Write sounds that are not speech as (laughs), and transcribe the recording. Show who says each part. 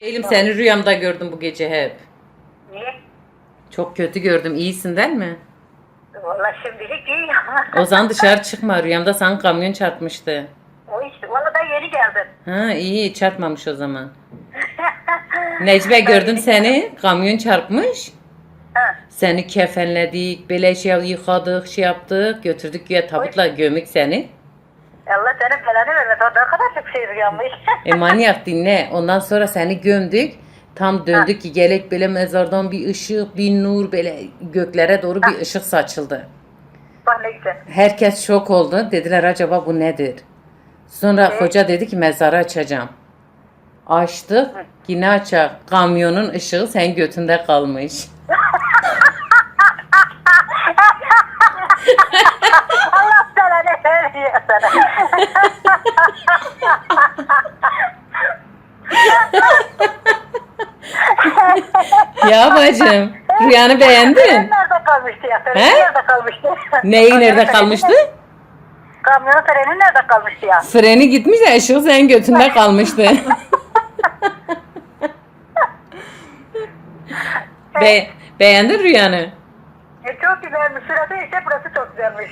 Speaker 1: Elim seni rüyamda gördüm bu gece hep.
Speaker 2: Niye?
Speaker 1: Çok kötü gördüm. İyisin değil mi?
Speaker 2: Valla şimdilik iyi. (laughs)
Speaker 1: O zaman dışarı çıkma. Rüyamda sana kamyon çarpmıştı.
Speaker 2: o işte. Valla ben yeni geldim.
Speaker 1: Ha iyi çarpmamış o zaman. Necbe gördüm seni. Kamyon çarpmış.
Speaker 2: Ha.
Speaker 1: Seni kefenledik, böyle şey yıkadık, şey yaptık, götürdük güya tabutla gömük seni.
Speaker 2: Allah senin belanı vermesin. O ne kadar çok şey.
Speaker 1: E (laughs) manyak dinle. Ondan sonra seni gömdük. Tam döndük ki gelek böyle mezardan bir ışık, bir nur böyle göklere doğru bir ışık saçıldı.
Speaker 2: Bak ne güzel.
Speaker 1: Herkes şok oldu. Dediler acaba bu nedir? Sonra hoca dedi ki mezarı açacağım. Açtık. Yine açak. Kamyonun ışığı sen götünde kalmış.
Speaker 2: Allah sana ne sana.
Speaker 1: Ya bacım rüyanı beğendin.
Speaker 2: nerede kalmıştı ya?
Speaker 1: He?
Speaker 2: nerede kalmıştı?
Speaker 1: Neyi nerede kalmıştı?
Speaker 2: Kamyonun freni nerede kalmıştı ya?
Speaker 1: Freni gitmiş de ışığı senin götünde (laughs) kalmıştı. Be beğendin rüyanı.
Speaker 2: E, çok güzelmiş. Şurası ise burası çok güzelmiş.